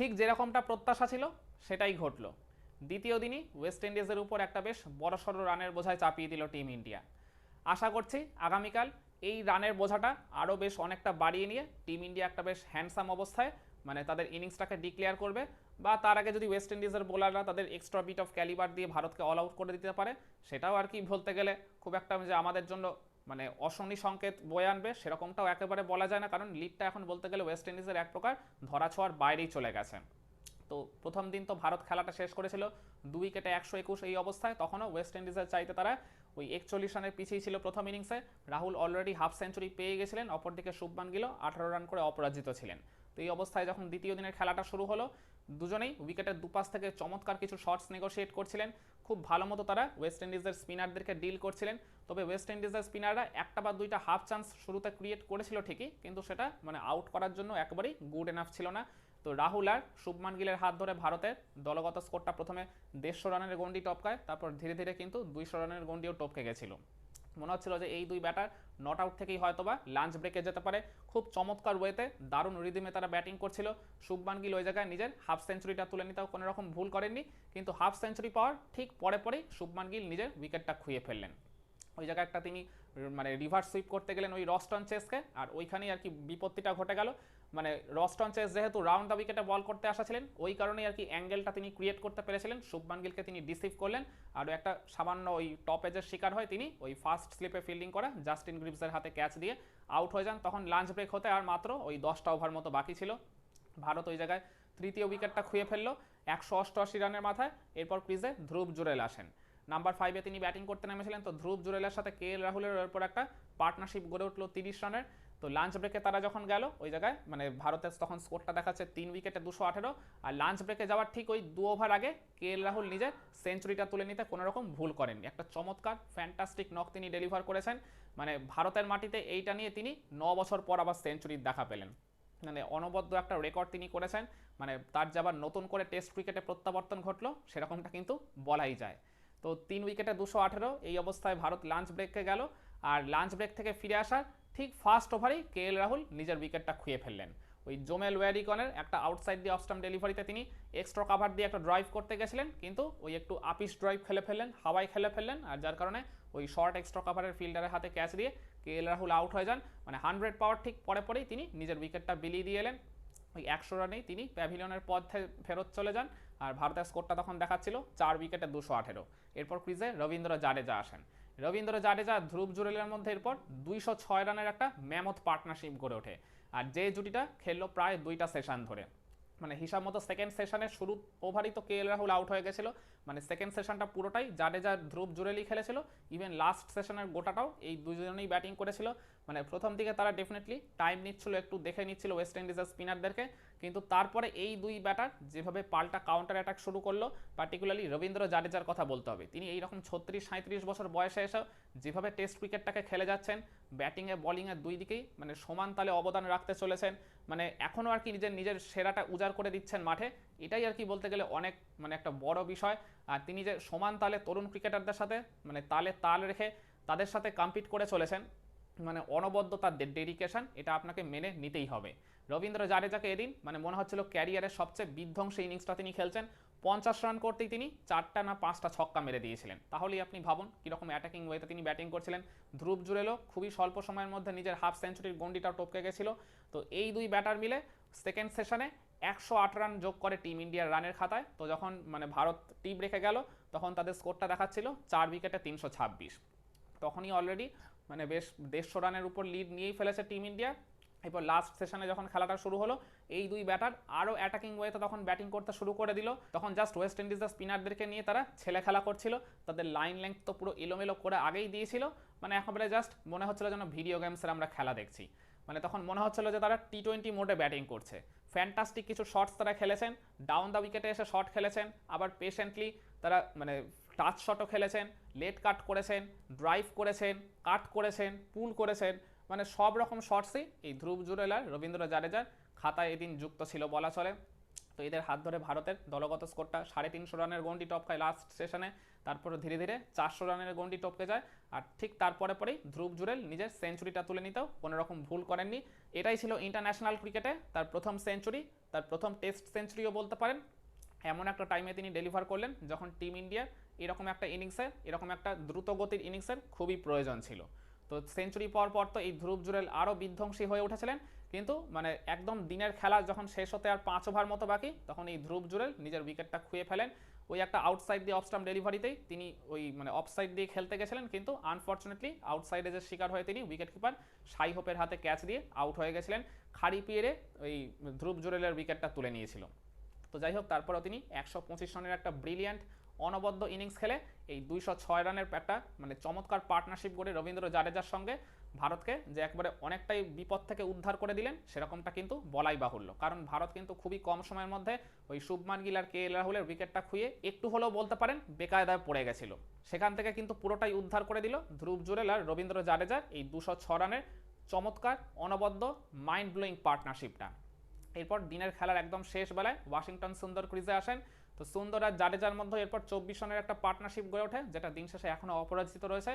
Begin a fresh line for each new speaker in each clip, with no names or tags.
ঠিক যেরকমটা প্রত্যাশা ছিল, সেটাই ঘটলো। দ্বিতীয় দিনই ওয়েস্ট ইন্ডিজের উপর একটা বেশ বড়সড় রানের বোঝায় চাপিয়ে দিল টিম ইন্ডিয়া। আশা করছি আগামীকাল এই রানের বোঝাটা আরও বেশ অনেকটা বাড়িয়ে নিয়ে টিম ইন্ডিয়া একটা বেশ হ্যান্ডসাম অবস্থায় মানে তাদের ইনিংসটাকে ডিক্লেয়ার করবে বা তার আগে যদি ওয়েস্ট ইন্ডিজের বোলাররা তাদের এক্সট্রা বিট অফ ক্যালিবার দিয়ে ভারতকে অল আউট করে দিতে পারে, সেটাও আর কি বলতে গেলে খুব একটা যে আমাদের জন্য মানে অশনি সংকেত বয়ে আনবে, সেরকমটাও একেবারে বলা যায় না, কারণ লিডটা এখন বলতে গেলে ওয়েস্ট ইন্ডিজের এক প্রকার ধরাছোঁয়ার বাইরেই চলে গেছে। তো প্রথম দিন তো ভারত খেলাটা শেষ করেছিল, দুই উইকেটে একশো একুশ এই অবস্থায়, তখনও ওয়েস্ট ইন্ডিজের চাইতে তারা ওই একচল্লিশ রানের পিছিয়ে ছিল প্রথম ইনিংসে। রাহুল অলরেডি হাফ সেঞ্চুরি পেয়ে গেছিলেন, অপরদিকে শুভমান গিল আঠারো রান করে অপরাজিত ছিলেন। তো এই অবস্থায় যখন দ্বিতীয় দিনের খেলাটা শুরু হলো দুজনেই উইকেটের দুপাশ থেকে চমৎকার কিছু শটস নেগোশিয়েট করছিলেন। খুব ভালো মতো তারা ওয়েস্ট ইন্ডিজের স্পিনারদেরকে ডিল করছিলেন। তবে ওয়েস্ট ইন্ডিজের স্পিনাররা একটা বা দুইটা হাফ চান্স শুরুতে ক্রিয়েট করেছিল ঠিকই, কিন্তু সেটা মানে আউট করার জন্য একেবারেই গুড এনাফ ছিল না। তো রাহুল আর শুভমান গিলের হাত ধরে ভারতের দলগত স্কোরটা প্রথমে দেড়শো রানের গন্ডি টপকায়, তারপর ধীরে ধীরে কিন্তু দুইশো রানের গন্ডিও টপকে গেছিল। মনে হচ্ছিল যে এই দুই ব্যাটার নট আউট থেকেই হয়তোবা লাঞ্চ ব্রেকে যেতে পারে। খুব চমৎকার ওয়েতে দারুণ রিদিমে তারা ব্যাটিং করছিল। শুভমান গিল ওই জায়গায় নিজের হাফ সেঞ্চুরিটা তুলে নিতেও কোনো রকম ভুল করেননি। কিন্তু হাফ সেঞ্চুরি পাওয়ার ঠিক পরে পরেই শুভমান গিল নিজের উইকেটটা খুঁয়ে ফেললেন। ওই জায়গায় একটা তিনি মানে রিভার্স সুইপ করতে গেলেন ওই রস্টন চেসকে আর ওইখানেই আর কি বিপত্তিটা ঘটে গেল। মানে রস্টন চেস যেহেতু রাউন্ড দ্য উইকেটে বল করতে আসা ছিলেন, ওই কারণেই আর কি অ্যাঙ্গেলটা তিনি ক্রিয়েট করতে পেরেছিলেন। শুভমান গিলকে তিনি ডিসিভ করলেন। আর একটা সামান্য ওই টপ এজের শিকার হয় তিনি ওই ফার্স্ট স্লিপে ফিল্ডিং করা জাস্টিন গ্রিপসের হাতে ক্যাচ দিয়ে আউট হয়ে যান। তখন লাঞ্চ ব্রেক হতে আর মাত্র ওই দশটা ওভার মতো বাকি ছিল। ভারত ওই জায়গায় তৃতীয় উইকেটটা খুঁয়ে ফেলল একশো অষ্টআশি রানের মাথায়। এরপর ক্রিজে ধ্রুব জুরেল আসেন। নাম্বার ফাইভে তিনি ব্যাটিং করতে নেমেছিলেন। তো ধ্রুব জুরেলের সাথে কে এল রাহুলের এরপর একটা পার্টনারশিপ গড়ে উঠল তিরিশ রানের। তো লাঞ্চ ব্রেকে তারা যখন গেল, ওই জায়গায় মানে ভারতের তখন স্কোরটা দেখাচ্ছে তিন উইকেটে দুশো আঠেরো। আর লাঞ্চ ব্রেকে যাওয়ার ঠিক ওই দু ওভার আগে কে এল রাহুল নিজের সেঞ্চুরিটা তুলে নিতে কোনো রকম ভুল করেননি। একটা চমৎকার ফ্যান্টাস্টিক নক তিনি ডেলিভার করেছেন। মানে ভারতের মাটিতে এইটা নিয়ে তিনি ন বছর পর আবার সেঞ্চুরির দেখা পেলেন। মানে অনবদ্য একটা রেকর্ড তিনি করেছেন। মানে তার যে আবার নতুন করে টেস্ট ক্রিকেটে প্রত্যাবর্তন ঘটলো, সেরকমটা কিন্তু বলাই যায়। তো তিন উইকেটে দুশো আঠেরো, এই অবস্থায় ভারত লাঞ্চ ব্রেকে গেল। আর লাঞ্চ ব্রেক থেকে ফিরে আসার ঠিক ফার্স্ট ওভারেই কে এল রাহুল নিজের উইকেটটা খুঁয়ে ফেললেন। ওই জোমেল ওয়ারিকনের একটা আউটসাইড দিয়ে অফস্টাম ডেলিভারিতে তিনি এক্সট্রা কাভার দিয়ে একটা ড্রাইভ করতে গেছিলেন, কিন্তু ওই একটু আপিস ড্রাইভ খেলে ফেললেন, হাওয়ায় খেলে ফেললেন, আর যার কারণে ওই শর্ট এক্সট্রা কাভারের ফিল্ডারের হাতে ক্যাচ দিয়ে কে এল রাহুল আউট হয়ে যান। মানে হান্ড্রেড পাওয়ার ঠিক পরে পরেই তিনি নিজের উইকেটটা বিলিয়ে দিয়ে এলেন। ওই একশো রানেই তিনি প্যাভিলিয়নের পথ ফেরত চলে যান। আর ভারতের স্কোরটা তখন দেখাচ্ছিল চার উইকেটে দুশো আঠেরো। এরপর ক্রিজে রবীন্দ্র জাডেজা আসেন। রবীন্দ্র জাডেজা ধ্রুব জুরেলের মধ্যে এরপর দুইশো ছয় রানের একটা ম্যামথ পার্টনারশিপ গড়ে ওঠে। আর যে জুটিটা খেললো প্রায় দুইটা সেশন ধরে। মানে হিসাব মতো সেকেন্ড সেশনের শুরু ওভারই তো কে এল রাহুল আউট হয়ে গেছিল। মানে সেকেন্ড সেশনটা পুরোটাই জাডেজা ধ্রুব জুরেলি খেলেছিল। ইভেন লাস্ট সেশনের গোটাটাও এই দুজনেই ব্যাটিং করেছিল। মানে প্রথম দিকে তারা ডেফিনেটলি টাইম নিচ্ছিল, একটু দেখে নিচ্ছিল ওয়েস্ট ইন্ডিজের স্পিনারদেরকে কিন্তু তারপরে এই দুই ব্যাটার যেভাবে পাল্টা কাউন্টার অ্যাটাক শুরু করল পার্টিকুলারলি রবীন্দ্র জাডেজার কথা বলতে হবে। তিনি এই রকম ছত্রিশ সাঁত্রিশ বছর বয়সে এসেও যেভাবে টেস্ট ক্রিকেটটাকে খেলে যাচ্ছেন ব্যাটিংয়ে বলিংয়ে দুই দিকেই মানে সমান তালে অবদান রাখতে চলেছেন মানে এখনও আর কি নিজের নিজের সেরাটা উজাড় করে দিচ্ছেন মাঠে, এটাই আর কি বলতে গেলে অনেক মানে একটা বড় বিষয়। আর তিনি যে সমান তালে তরুণ ক্রিকেটারদের সাথে মানে তালে তাল রেখে তাদের সাথে কম্পিট করে চলেছেন মানে অনবদ্য তার ডেডিকেশন এটা আপনাকে মেনে নিতেই হবে। রবীন্দ্র জাডেজাকে এদিন মানে মনে হচ্ছিল ক্যারিয়ারের সবচেয়ে বিধ্বংসী ইনিংসটা তিনি খেলছেন, পঞ্চাশ রান করতেই তিনি চারটা না পাঁচটা ছক্কা মেরে দিয়েছিলেন। তাহলেই আপনি ভাবুন, কীরকম অ্যাটাকিং ওয়েতে তিনি ব্যাটিং করছিলেন। ধ্রুব জুড়েলো, খুবই স্বল্প সময়ের মধ্যে নিজের হাফ সেঞ্চুরির গন্ডিটাও টপকে গেছিল। তো এই দুই ব্যাটার মিলে সেকেন্ড সেশনে একশো আট রান যোগ করে টিম ইন্ডিয়ার রানের খাতায়। তো যখন মানে ভারত টিম রেখে গেল, তখন তাদের স্কোরটা দেখাচ্ছিল, চার উইকেটে তিনশো ছাব্বিশ। তখনই অলরেডি মানে বেশ দেড়শো রানের উপর লিড নিয়েই ফেলেছে টিম ইন্ডিয়া এরপর লাস্ট সেশনে যখন খেলাটা শুরু হলো, এই দুই ব্যাটার আরও অ্যাটাকিং ওয়েতে তখন ব্যাটিং করতে শুরু করে দিল। তখন জাস্ট ওয়েস্ট ইন্ডিজের স্পিনারদেরকে নিয়ে তারা ছেলে খেলা করছিল। তাদের লাইন লেংথ তো পুরো এলোমেলো করে আগেই দিয়েছিল। মানে একেবারে জাস্ট মনে হচ্ছিল যেন ভিডিও গেমসের আমরা খেলা দেখছি। মানে তখন মনে হচ্ছিল যে তারা টি টোয়েন্টি মোডে ব্যাটিং করছে। ফ্যান্টাস্টিক কিছু শটস তারা খেলেছেন। ডাউন দ্য উইকেটে এসে শট খেলেছেন। আবার পেশেন্টলি তারা মানে টাচ শটও খেলেছেন, লেট কাট করেছেন ড্রাইভ করেছেন, কাট করেছেন পুল করেছেন মানে সব রকম শটসই এই ধ্রুব জুরেল আর রবীন্দ্র জাডেজার খাতায় এদিন যুক্ত ছিল বলা চলে। তো এদের হাত ধরে ভারতের দলগত স্কোরটা সাড়ে তিনশো রানের গন্ডি টপকায় লাস্ট সেশনে তারপরে ধীরে ধীরে চারশো রানের গন্ডি টপকে যায়। আর ঠিক তারপরে পরেই ধ্রুব জুরেল নিজের সেঞ্চুরিটা তুলে নিতেও কোনো রকম ভুল করেননি। এটাই ছিল ইন্টারন্যাশনাল ক্রিকেটে তার প্রথম সেঞ্চুরি তার প্রথম টেস্ট সেঞ্চুরিও বলতে পারেন। এমন একটা টাইমে তিনি ডেলিভার করলেন যখন টিম ইন্ডিয়ার এরকম একটা ইনিংসের এরকম একটা দ্রুতগতির ইনিংসের খুবই প্রয়োজন ছিল। তো সেঞ্চুরি পর পর তো এই ধ্রুব জুরেল আরও বিধ্বংসী হয়ে উঠেছিলেন। কিন্তু মানে একদম দিনের খেলা যখন শেষ হতে আর পাঁচ ওভার মতো বাকি, তখন এই ধ্রুব জুরেল নিজের উইকেটটা খুঁয়ে ফেলেন। ওই একটা আউটসাইড দিয়ে অফস্টাম্প ডেলিভারিতেই তিনি ওই মানে অফসাইড দিয়ে খেলতে গেছিলেন। কিন্তু আনফর্চুনেটলি আউটসাইডে যে শিকার হয়ে তিনি উইকেট কিপার সাই হোপের হাতে ক্যাচ দিয়ে আউট হয়ে গেছিলেন। খাড়ি পিয়েরে ওই ধ্রুব জুরেলের উইকেটটা তুলে নিয়েছিল। তো যাই হোক, তারপরেও তিনি একশো পঁচিশ রানের একটা ব্রিলিয়ান্ট অনবদ্য ইনিংস খেলে এই দুইশো ছয় রানের একটা মানে চমৎকার পার্টনারশিপ করে রবীন্দ্র জাডেজার সঙ্গে ভারতকে যে একবারে অনেকটাই বিপদ থেকে উদ্ধার করে দিলেন, সেরকমটা কিন্তু বলাই বাহুল্য। কারণ ভারত কিন্তু খুবই কম সময়ের মধ্যে ওই শুভমান গিল আর কে এল রাহুলের উইকেটটা খুঁয়ে একটু হলেও বলতে পারেন বেকায়দায় পড়ে গেছিল। সেখান থেকে কিন্তু পুরোটাই উদ্ধার করে দিল ধ্রুব জুরেল আর রবীন্দ্র জাডেজার এই দুশো ছ রানের চমৎকার, অনবদ্য মাইন্ড ব্লোয়িং পার্টনারশিপটা এরপর দিনের খেলার একদম শেষ বেলায় ওয়াশিংটন সুন্দর ক্রিজে আসেন। তো সুন্দর আর জাডেজার মধ্যে এরপর চব্বিশ রানের একটা পার্টনারশিপ গড়ে ওঠে, যেটা দিন শেষে এখনও অপরাজিত রয়েছে।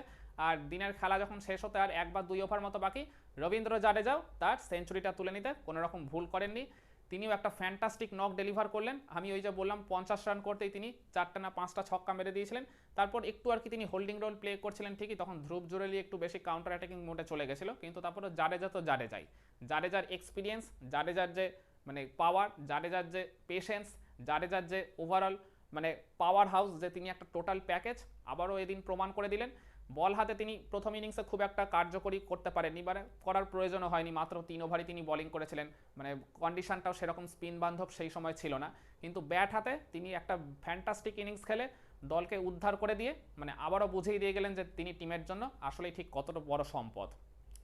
আর দিনের খেলা যখন শেষ হতে আর এক বা দুই ওভার মতো বাকি, রবীন্দ্র জাডেজাও তার সেঞ্চুরিটা তুলে নিতে কোনো রকম ভুল করেননি। তিনিও একটা ফ্যান্টাস্টিক নক ডেলিভার করলেন। আমি ওই যে বললাম, পঞ্চাশ রান করতেই তিনি চারটা না পাঁচটা ছক্কা মেরে দিয়েছিলেন। তারপর একটু আর কি তিনি হোল্ডিং রোল প্লে করছিলেন ঠিকই, তখন ধ্রুব জুরেলি একটু বেশি কাউন্টার অ্যাটাকিং মোডে চলে গেছিল। কিন্তু তারপরে জাডেজা তো জাডেজাই। জাডেজার এক্সপিরিয়েন্স জাডেজার যে মানে পাওয়ার জাডেজার যে পেশেন্স জাডেজার যে ওভারঅল মানে পাওয়ার হাউস যে তিনি একটা টোটাল প্যাকেজ আবারও এদিন প্রমাণ করে দিলেন। বল হাতে তিনি প্রথম ইনিংসে খুব একটা কার্যকরী করতে পারেননি মানে করার প্রয়োজনও হয়নি, মাত্র তিন ওভারই তিনি বোলিং করেছিলেন। মানে কন্ডিশনটাও সেরকম স্পিন বান্ধব সেই সময় ছিল না। কিন্তু ব্যাট হাতে তিনি একটা ফ্যান্টাস্টিক ইনিংস খেলে দলকে উদ্ধার করে দিয়ে মানে আবারও বুঝিয়ে দিয়ে গেলেন যে তিনি টিমের জন্য আসলেই ঠিক কতটা বড় সম্পদ।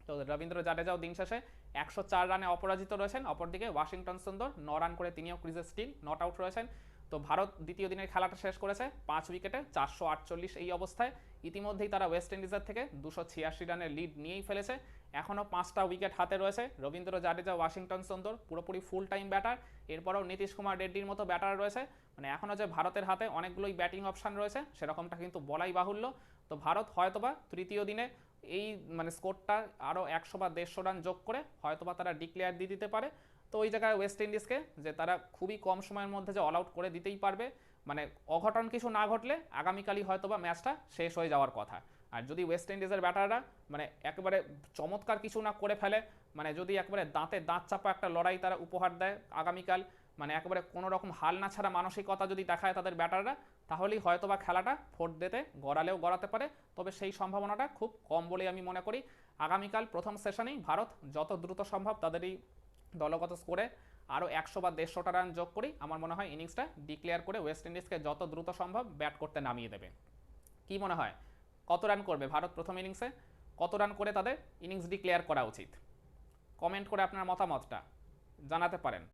তো রবীন্দ্র জাডেজাও দিন শেষে একশো চার রানে অপরাজিত রয়েছেন। অপরদিকে ওয়াশিংটন সুন্দর, ন রান করে তিনিও ক্রিজে স্টিল, নট আউট রয়েছেন। তো ভারত দ্বিতীয় দিনের খেলাটা শেষ করেছে পাঁচ উইকেটে চারশো আটচল্লিশ এই অবস্থায়। ইতিমধ্যেই তারা ওয়েস্ট ইন্ডিজের থেকে দুশো ছিয়াশি রানের লিড নিয়েই ফেলেছে। এখনও পাঁচটা উইকেট হাতে রয়েছে রবীন্দ্র জাডেজা, ওয়াশিংটন সুন্দর, পুরোপুরি ফুল টাইম ব্যাটার। এরপরও নীতিশ কুমার রেড্ডির মতো ব্যাটার রয়েছে। মানে এখনও যে ভারতের হাতে অনেকগুলোই ব্যাটিং অপশান রয়েছে, সেরকমটা কিন্তু বলাই বাহুল্য। তো ভারত হয়তোবা তৃতীয় দিনে এই মানে স্কোরটা আরও একশো বা দেড়শো রান যোগ করে হয়তো বা তারা ডিক্লেয়ার দিয়ে দিতে পারে। তো ওই জায়গায় ওয়েস্ট ইন্ডিজকে যে তারা খুবই কম সময়ের মধ্যে যে অল আউট করে দিতেই পারবে। মানে অঘটন কিছু না ঘটলে আগামীকালই হয়তো বা ম্যাচটা শেষ হয়ে যাওয়ার কথা। আর যদি ওয়েস্ট ইন্ডিজের ব্যাটাররা মানে একেবারে চমৎকার কিছু না করে ফেলে মানে যদি একবারে দাঁতে দাঁত চাপা একটা লড়াই তারা উপহার দেয় আগামীকাল মানে একেবারে কোনো রকম হাল না ছাড়া মানসিকতা যদি দেখায় তাদের ব্যাটাররা তাহলেই হয়তো বা খেলাটা ফোর্ট দিতে, গড়ালেও গড়াতে পারে। তবে সেই সম্ভাবনাটা খুব কম বলেই আমি মনে করি। আগামীকাল প্রথম সেশনেই ভারত যত দ্রুত সম্ভব তাদের এই দলগত স্কোরে আরও একশো বা দেড়শোটা রান যোগ করি। আমার মনে হয় ইনিংসটা ডিক্লেয়ার করে ওয়েস্ট ইন্ডিজকে যত দ্রুত সম্ভব ব্যাট করতে নামিয়ে দেবে। কি মনে হয়? কত রান করবে? ভারত প্রথম ইনিংসে কত রান করে তাদের ইনিংস ডিক্লেয়ার করা উচিত? কমেন্ট করে আপনার মতামতটা জানাতে পারেন।